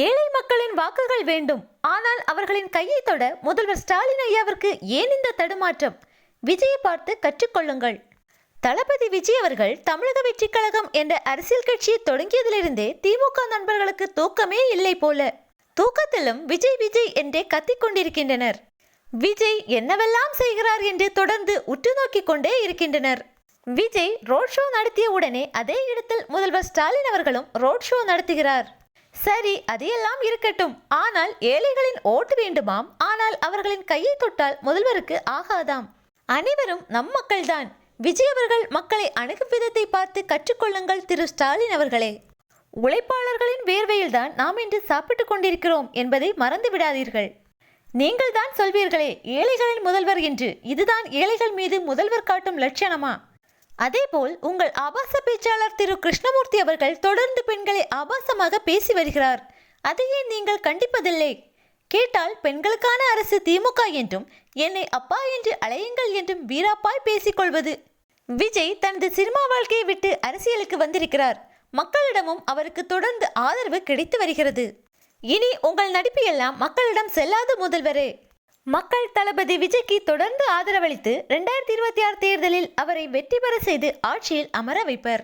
ஏழை மக்களின் வாக்குகள் வேண்டும். ஆனால் அவர்களின் கையை தொட முதல்வர் ஸ்டாலின் ஐயாவிற்கு ஏன் இந்த தடுமாற்றம்? விஜயை பார்த்து கற்றுக்கொள்ளுங்கள். தளபதி விஜய் அவர்கள் தமிழக வெற்றிக் கழகம் என்ற அரசியல் கட்சியை தொடங்கியதிலிருந்தே திமுக நண்பர்களுக்கு தூக்கமே இல்லை போல. தூக்கத்திலும் விஜய் விஜய் என்றே கத்திக் கொண்டிருக்கின்றனர். விஜய் என்னவெல்லாம் செய்கிறார் என்று தொடர்ந்து உற்று நோக்கிக் கொண்டே இருக்கின்றனர். விஜய் ரோட் ஷோ நடத்திய உடனே அதே இடத்தில் முதல்வர் ஸ்டாலின் அவர்களும் ரோட் ஷோ நடத்துகிறார். சரி அதையெல்லாம் இருக்கட்டும். ஆனால் ஏழைகளின் ஓட்டு வேண்டுமாம். ஆனால் அவர்களின் கையை தொட்டால் முதல்வருக்கு ஆகாதாம். அனைவரும் நம் மக்கள்தான். விஜய் அவர்கள் மக்களை அணுகும் விதத்தை பார்த்து கற்றுக்கொள்ளுங்கள் திரு ஸ்டாலின் அவர்களே. உழைப்பாளர்களின் வேர்வையில்தான் நாம் இன்று சாப்பிட்டுக் கொண்டிருக்கிறோம் என்பதை மறந்து விடாதீர்கள். நீங்கள் தான் சொல்வீர்களே ஏழைகளின் முதல்வர் என்று. இதுதான் ஏழைகள் மீது முதல்வர் காட்டும் லட்சணமா அதேபோல் உங்கள் ஆபாச பேச்சாளர் திரு கிருஷ்ணமூர்த்தி அவர்கள் தொடர்ந்து பெண்களை ஆபாசமாக பேசி வருகிறார். அதையே நீங்கள் கண்டிப்பதில்லை. கேட்டால் பெண்களுக்கான அரசு திமுக என்றும் என்னை அப்பா என்று அலையுங்கள் என்றும் வீராப்பாய் பேசிக்கொள்வது. விஜய் தனது சினிமா வாழ்க்கையை விட்டு அரசியலுக்கு வந்திருக்கிறார். மக்களிடமும் அவருக்கு தொடர்ந்து ஆதரவு கிடைத்து வருகிறது. இனி உங்கள் நடிப்பு எல்லாம் மக்களிடம் செல்லாத முதல்வரே. மக்கள் தளபதி விஜய்க்கு தொடர்ந்து ஆதரவளித்து ரெண்டாயிரத்தி இருபத்தி ஆறு தேர்தலில் அவரை வெற்றி பெற செய்து ஆட்சியில் அமர வைப்பர்.